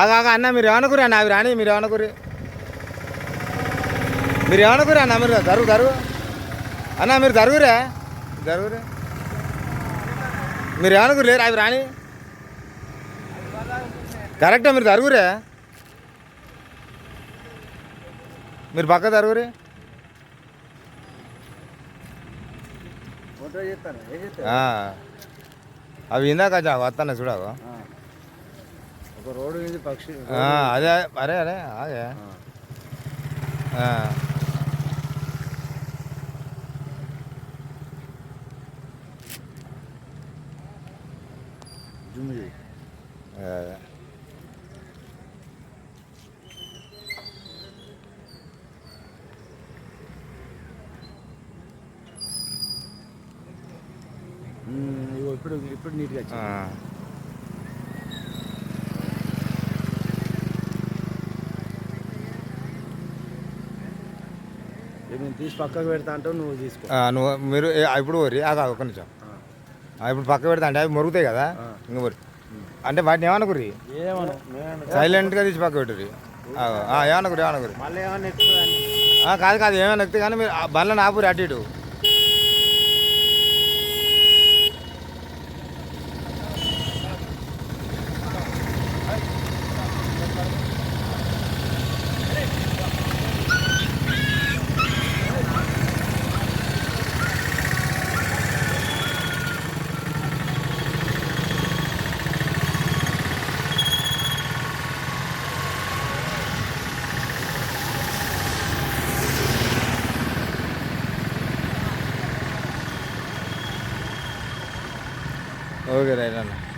ఆగా అన్న మీరు ఏమనుకురు అన్న? అవి రాని మీరు ఏమనుకురి మీరు ఏమనుకురు అన్న? మీరు జరుగు జరుగు. అన్న మీరు జరుగురే? జరుగురే. మీరు ఏమనుకురు లేరు అవి రాని. కరెక్టే మీరు జరుగురే. మీరు పక్క జరుగురే. అవి ఇందాక వస్తాను చూడవు? రోడ్డు మీద పక్షి అదే అరే అరే ఆ. జూమ్ చేయి. అదే. ఇప్పుడు ఇప్పుడు నీట్గా నేను తీసి పక్కకు పెడతా అంటావు నువ్వు తీసుకో. నువ్వు మీరు ఇప్పుడు వరి ఆగా ఒక నిమిషం. ఇప్పుడు పక్క పెడతా అంటే అవి మొరుగుతాయి కదా. ఇంక మరి అంటే వాటిని ఏమనుకురి సైలెంట్గా తీసి పక్క పెట్టుర్రి. ఆ, ఏమనుకురి ఏమనుకురి మళ్ళీ ఏమన్నా ఎక్కుతుందని ఆ, కాదు కాదు ఏమైనా కానీ మీరు బండ్లను ఆపురి అటు ఇటు. वगैरे ना.